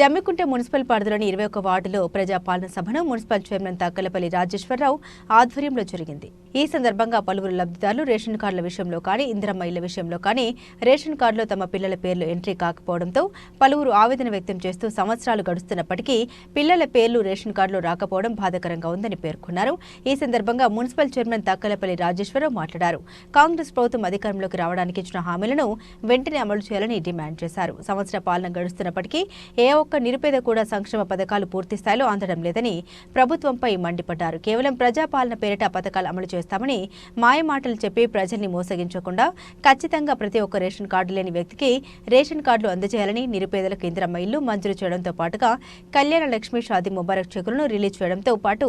Jammikunta municipal పరిధిలోని ఇరవై ఒక వార్డులో ప్రజాపాలన సభను మున్సిపల్ చైర్మన్ తక్కలపల్లి రాజేశ్వరరావు ఆధ్వర్యంలో జరిగింది. ఈ సందర్భంగా పలువురు లబ్ధిదారులు రేషన్ కార్డుల విషయంలో కానీ ఇందిరమ్మ ఇళ్ళ విషయంలో కానీ రేషన్ కార్డులో తమ పిల్లల పేర్లు ఎంట్రీ కాకపోవడంతో పలువురు ఆవేదన వ్యక్తం చేస్తూ సంవత్సరాలు గడుస్తున్నప్పటికీ పిల్లల పేర్లు రేషన్ కార్డులో రాకపోవడం బాధాకరంగా ఉందని పేర్కొన్నారు. ఈ సందర్భంగా మున్సిపల్ చైర్మన్ తక్కలపల్లి రాజేశ్వరరావు మాట్లాడారు. కాంగ్రెస్ ప్రభుత్వం అధికారంలోకి రావడానికి ఇచ్చిన హామీలను వెంటనే అమలు చేయాలని డిమాండ్ చేశారు. సంవత్సర పాలన గడుస్తున్నప్పటికీ ఏ ఒక్క ఒక్క నిరుపేద కూడా సంక్షేమ పథకాలు పూర్తి స్థాయిలో అందడం లేదని ప్రభుత్వంపై మండిపడ్డారు. కేవలం ప్రజాపాలన పేరిట పథకాలు అమలు చేస్తామని మాయమాటలు చెప్పి ప్రజల్ని మోసగించకుండా ఖచ్చితంగా ప్రతి ఒక్క రేషన్ కార్డు లేని వ్యక్తికి రేషన్ కార్డులు అందజేయాలని నిరుపేదలకు ఇందిరమ్మ ఇల్లు మంజూరు చేయడంతో పాటుగా కళ్యాణ లక్ష్మి షాది ముబారక్ చెక్కులను రిలీజ్ చేయడంతో పాటు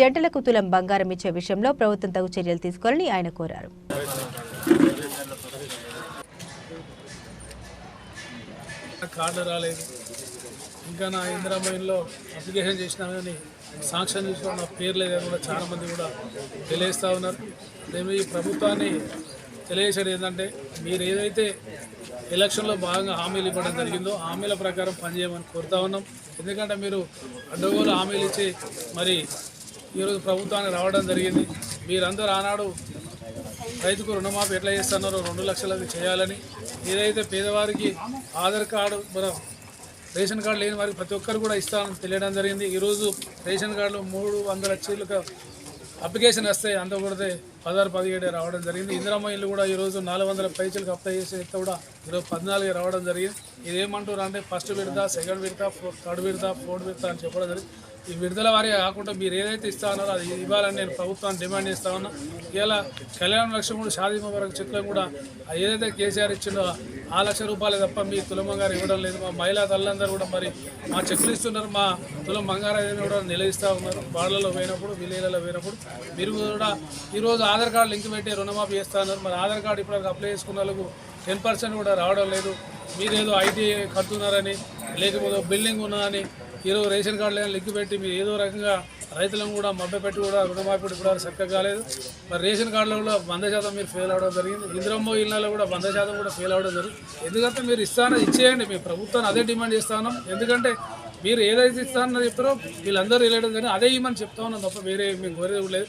జంటలకు తులం బంగారం ఇచ్చే విషయంలో ప్రభుత్వం తగు చర్యలు తీసుకోవాలని ఆయన కోరారు. కార్డు రాలేదు. ఇంకా నా ఇందిరామయంలో అప్లికేషన్ చేసినా కానీ సాంక్షన్ చేసిన నా పేరు లేదని కూడా చాలామంది కూడా తెలియజేస్తూ ఉన్నారు. మేము ఈ ప్రభుత్వాన్ని తెలియజేసేది ఏంటంటే మీరు ఏదైతే ఎలక్షన్లో భాగంగా హామీలు ఇవ్వడం జరిగిందో హామీల ప్రకారం పనిచేయమని కోరుతా ఉన్నాం. ఎందుకంటే మీరు అడ్డగోలు హామీలు ఇచ్చి మరి ఈరోజు ప్రభుత్వానికి రావడం జరిగింది. మీరందరూ ఆనాడు రైతుకు రుణమాఫీ ఎట్లా చేస్తున్నారో రెండు లక్షలకి చేయాలని ఏదైతే పేదవారికి ఆధార్ కార్డు మన రేషన్ కార్డు లేని వారికి ప్రతి ఒక్కరు కూడా ఇస్తామని తెలియడం జరిగింది. ఈరోజు రేషన్ కార్డులో మూడు వందల చీలకు అప్లికేషన్ వస్తే అంత పదహారు పదిహేడు రావడం జరిగింది. ఇందిరమ్మ ఇల్లు కూడా ఈరోజు నాలుగు వందల పైసలకు అప్లై చేసే ఎత్త కూడా ఈరోజు పద్నాలుగు రావడం జరిగింది. ఇదేమంటారు అంటే ఫస్ట్ విడత సెకండ్ విడత థర్డ్ విడత ఫోర్త్ విడత అని చెప్పడం జరిగింది. ఈ విడుదల వారిగా కాకుండా మీరు ఏదైతే ఇస్తా ఉన్నారో అది ఇవ్వాలని నేను ప్రభుత్వాన్ని డిమాండ్ చేస్తా ఉన్నా. ఇలా కళ్యాణ లక్ష్యం కూడా షాదీ వరకు చెట్లను కూడా ఏదైతే కేసీఆర్ ఇచ్చిందో ఆ లక్ష రూపాయలు తప్ప మీ తులమంగారు ఇవ్వడం లేదు. మా మహిళా తల్లందరూ కూడా మరి మా చెక్కులు ఇస్తున్నారు మా తులం బంగారాన్ని కూడా నిలదీస్తూ ఉన్నారు. వాళ్ళలో పోయినప్పుడు విలేజ్లలో పోయినప్పుడు మీరు కూడా ఈరోజు ఆధార్ కార్డు లింక్ పెట్టి రుణమాఫీ చేస్తున్నారు మరి ఆధార్ కార్డు ఇప్పుడు అప్లై చేసుకున్న వాళ్ళకు టెన్ పర్సెంట్ కూడా రావడం లేదు. మీరేదో ఐటీ కడుతున్నారని లేకపోతే బిల్డింగ్ ఉన్నదని ఈరోజు రేషన్ కార్డు లేని లింక్ పెట్టి మీరు ఏదో రకంగా రైతులను కూడా మభ్యపెట్టి కూడా రుణమాఫీ కూడా చక్కగా కాలేదు. మరి రేషన్ కార్డులో కూడా వంద శాతం మీరు ఫెయిల్ అవ్వడం జరిగింది. ఇంద్రమ్మ ఇళ్ళలో కూడా వంద శాతం కూడా ఫెయిల్ అవ్వడం జరిగింది ఎందుకంటే మీరు ఇస్తానో ఇచ్చేయండి. మీ ప్రభుత్వాన్ని అదే డిమాండ్ చేస్తాను ఎందుకంటే మీరు ఏదైతే ఇస్తానని చెప్పారో వీళ్ళందరూ వెళ్ళడం కానీ అదే ఇవ్వమని చెప్తా ఉన్నాం తప్ప వేరే మేము కోరేది లేదు.